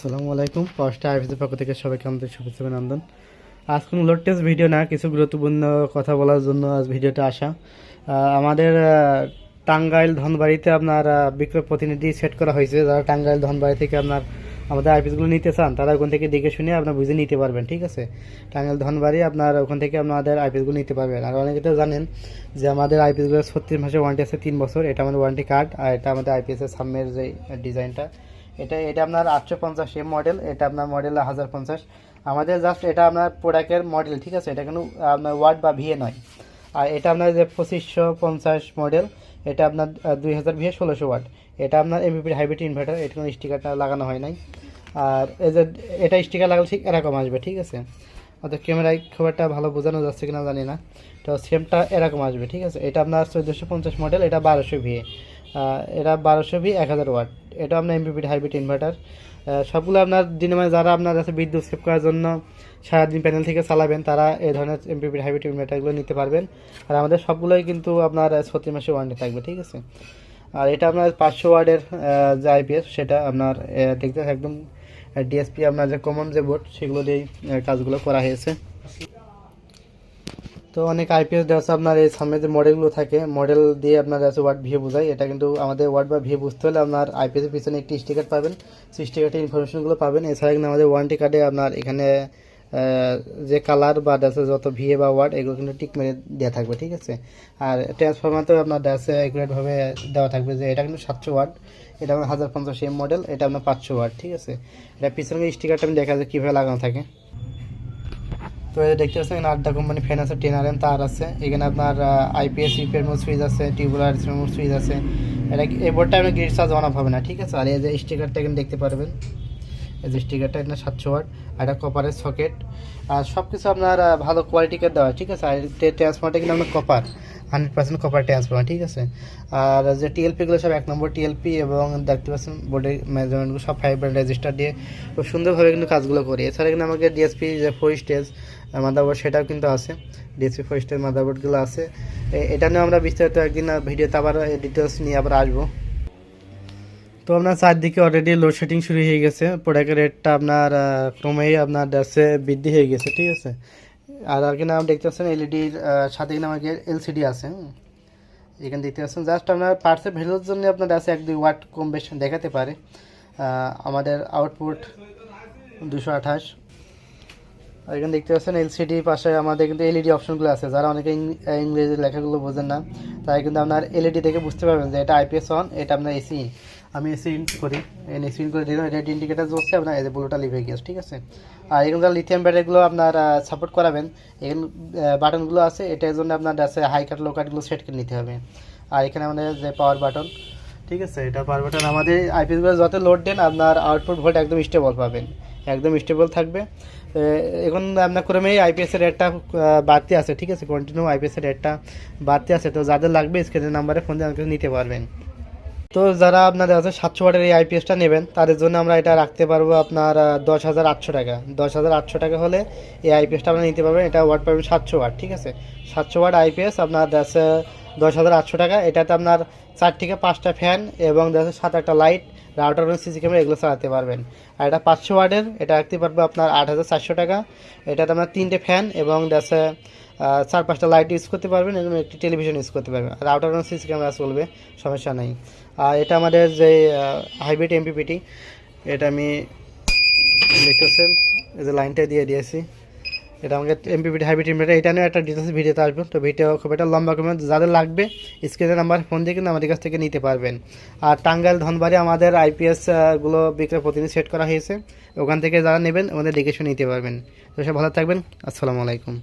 আসসালামু আলাইকুম। ফার্স্ট আইভিসের পক্ষ থেকে সবাইকে আমাদের শুভেচ্ছা অভিনন্দন আজ কোনো লোড ভিডিও না, কিছু গুরুত্বপূর্ণ কথা বলার জন্য আজ ভিডিওটা আসা। আমাদের টাঙ্গাইল ধনবাড়িতে আপনার বিক্রয় প্রতিনিধি সেট করা হয়েছে। যারা টাঙ্গাইল ধনবাড়ি থেকে আপনার, আমাদের আইপিএসগুলো নিতে চান, তারা ওখান থেকে দেখে শুনে আপনার বুঝে নিতে পারবেন, ঠিক আছে? টাঙ্গাইল ধনবাড়ি আপনার, ওখান থেকে আপনাদের আইপিএসগুলো নিতে পারবেন। আর অনেকে তো জানেন যে আমাদের আইপিএসগুলো ছত্রিশ মাসে ওয়ারেন্টি আছে তিন বছর। এটা আমাদের ওয়ারেন্টি কার্ড আর এটা আমাদের আইপিএসের সামনের যে ডিজাইনটা এটা এটা আপনার আটশো পঞ্চাশ এম মডেল এটা আপনার মডেল হাজার পঞ্চাশ। আমাদের জাস্ট এটা আপনার প্রোডাক্টের মডেল ঠিক আছে? এটা কিন্তু আপনার ওয়ার্ড বা ভিএ নয়। আর এটা আপনার যে পঁচিশশো পঞ্চাশ মডেল এটা আপনার দুই হাজার ভিএ ষোলোশো ওয়াট এটা আপনার এমবিপির হাইব্রিড ইনভার্টার এটা কোনো স্টিকারটা লাগানো হয় নাই। আর এই যে এটা স্টিকার লাগালে ঠিক এরকম আসবে, ঠিক আছে? অর্থাৎ ক্যামেরায় খুব একটা ভালো বোঝানো যাচ্ছে কিনা জানি না। তো সেমটা এরকম আসবে, ঠিক আছে? এটা আপনার চোদ্দোশো পঞ্চাশ মডেল এটা বারোশো ভিএ এটা বারোশো ভি এক হাজার ওয়াট। এটা আপনার এমপিপির হাইব্রিড ইনভার্টার সবগুলো আপনার দিনে মানে যারা আপনার কাছে বিদ্যুৎ সেভ করার জন্য সারাদিন প্যানেল থেকে চালাবেন, তারা এই ধরনের এমপিপির হাইব্রিড ইনভার্টারগুলো নিতে পারবেন। আর আমাদের সবগুলোই কিন্তু আপনার ছত্রিশ মাসে ওয়ারেন্টি থাকবে, ঠিক আছে? আর এটা আপনার পাঁচশো ওয়ার্ডের যে আইপিএস সেটা আপনার দেখতে একদম ডিএসপি আপনার যে কমন যে বোর্ড সেগুলো দিয়েই কাজগুলো করা হয়েছে। তো অনেক আইপিএস দেওয়া আছে। আপনার এই সামনে যে মডেলগুলো থাকে মডেল দিয়ে আপনার আছে ওয়ার্ড ভিএ বোঝায়। এটা কিন্তু আমাদের ওয়ার্ড বা ভিএ বুঝতে হলে আপনার আইপিএস এর পিছনে একটি স্টিকার পাবেন। সেই স্টিকারটির ইনফরমেশনগুলো পাবেন। এছাড়া কিন্তু আমাদের ওয়ারেন্টি কার্ডে আপনার এখানে যে কালার বা আছে যত ভিএ বা ওয়ার্ড এগুলো কিন্তু টিক মেরে দেওয়া থাকবে, ঠিক আছে? আর ট্রান্সফরমারতেও আপনার আছে অ্যাকুরেটভাবে দেওয়া থাকবে যে এটা কিন্তু সাতশো ওয়াট এটা আপনার হাজার পঞ্চাশ এম মডেল এটা আপনার পাঁচশো ওয়াট ঠিক আছে? এটা পিছনে স্টিকারটা আমি দেখা যায় কীভাবে লাগানো থাকে। তো দেখতে পাচ্ছেন, এখানে আড্ডা কোম্পানি ফ্যান আছে টেন আর এম তার আছে। এখানে আপনার আইপিএস ইউপিএর মোট সুইচ আছে টিউবুলার মোট সুইচ আছে। এটা এই বোর্ডটা আপনার গ্রিড চার্জ অফ হবে না, ঠিক আছে? আর এই যে স্টিকারটা এখানে দেখতে পারবেন। এই যে স্টিকারটা এটা সাতশো ওয়াট এটা কপারের সকেট আর সব কিছু আপনার ভালো কোয়ালিটিকে দেওয়া, ঠিক আছে? আর ট্রান্সফর্মারটা কিন্তু আপনার copper hundred percent copper transfer ঠিক আছে? আর যে টিএলপিগুলো সব এক নম্বর টিএলপি এবং দেখতে পাচ্ছেন বোর্ডের মেজারমেন্টগুলো সব ফাইভ রেজিস্টার দিয়ে খুব সুন্দরভাবে কিন্তু কাজগুলো করি। এছাড়া কিন্তু আমাকে ডিএসপি যে ফোর স্টেজ মাদারবোর্ড সেটাও কিন্তু আছে। ডিএসপি ফোর স্টেজ মাদারবোর্ডগুলো আছে। এটা নিয়ে আমরা বিস্তারিত একদিন ভিডিওতে আবার ডিটেলস নিয়ে আবার আসব। তো আপনার চারদিকে অলরেডি লোডশেডিং শুরু হয়ে গেছে। প্রোডাক্টের রেটটা আপনার ক্রমেই আপনার দেশে বৃদ্ধি হয়ে গেছে, ঠিক আছে? আর আর কিনা দেখতে পাচ্ছেন এলইডির সাথে কিনা আমাকে এলসিডি আছে এখানে দেখতে পাচ্ছেন জাস্ট আপনার পার্সের ভ্যালুর জন্য আপনার আছে এক দুই ওয়াট কম বেশি দেখাতে পারে। আমাদের আউটপুট দুশো আঠাশ। আর এখানে দেখতে পাচ্ছেন এলসিডি পাশে আমাদের কিন্তু এলইডি অপশনগুলো আছে। যারা অনেকে ইংরেজি লেখাগুলো বোঝেন না তাই কিন্তু আপনার এলইডি দেখে বুঝতে পারবেন যে এটা আইপিএস অন এটা আপনার এসি আমি এসি ইন করি। এসি ইন করে দিলাম রেড ইন্ডিকেটার জ্বলছে আপনার এই যে ব্লুটা লিভ গেছে ঠিক আছে? আর এখানে যারা লিথিয়াম ব্যাটারিগুলো আপনার সাপোর্ট করাবেন। এখানে বাটনগুলো আছে এটার জন্য আপনার আছে হাই কাট লো কাটগুলো সেট করে নিতে হবে। আর এখানে আমাদের যে পাওয়ার বাটন ঠিক আছে? এটা পাওয়ার বাটন আমাদের আইপিএসগুলো যত লোড দেন, আপনার আউটপুট ভোল্ট একদম স্টেবল পাবেন। একদম স্টেবল থাকবে। এখন আপনার ক্রমেই আইপিএস এর রেটটা বাড়তে আছে, ঠিক আছে? কন্টিনিউ আইপিএস এর রেটটা বাড়তে আছে। তো যাদের লাগবে স্ক্রিনের নাম্বারে ফোন দিয়ে আমাকে নিতে পারবেন। তো যারা আপনাদের আছে সাতশো ওয়াটের এই আইপিএসটা নেবেন তাদের জন্য আমরা এটা রাখতে পারব আপনার দশ হাজার আটশো টাকা। দশ হাজার আটশো টাকা হলে এই আইপিএসটা আপনারা নিতে পারবেন। এটা ওয়াট পাবেন সাতশো ওয়াট ঠিক আছে? সাতশো ওয়াট আইপিএস আপনার আছে দশ হাজার আটশো টাকা। এটাতে আপনার চার থেকে পাঁচটা ফ্যান এবং দেখা সাত একটা লাইট রাউটার এবং সিসি ক্যামেরা এগুলো চালাতে পারবেন। আর এটা পাঁচশো ওয়াটের এটা রাখতে পারব আপনার আট হাজার চারশো টাকা। এটাতে আপনার তিনটে ফ্যান এবং আহ, চার পাঁচটা লাইট ইউজ করতে পারবেন এবং একটি টেলিভিশন ইউজ করতে পারবেন। আর আউটার এবং সিসি ক্যামেরা চলবে, সমস্যা নেই। আর এটা আমাদের যে হাইব্রিড এমপিপিটি এটা আমি দেখতেছেন, এই যে লাইনটা দিয়ে দিয়েছি। এটা আমাকে এমপিপিটি হাইব্রিড ইনভার্টার এটা নিয়ে একটা ডিটেলস ভিডিওতে আসবে তো ভিডিও খুব একটা লম্বা কমে যাদের লাগবে স্ক্রিনের নাম্বার ফোন দিয়ে কিন্তু আমাদের কাছ থেকে নিতে পারবেন। আর টাঙ্গাইল, ধনবাড়ি আমাদের আইপিএসগুলো বিক্রয় প্রতিনিধি সেট করা হয়েছে। ওখান থেকে যারা নেবেন, ওদের দেখে শুনে নিতে পারবেন। তো সব ভালো থাকবেন। আসসালামু আলাইকুম।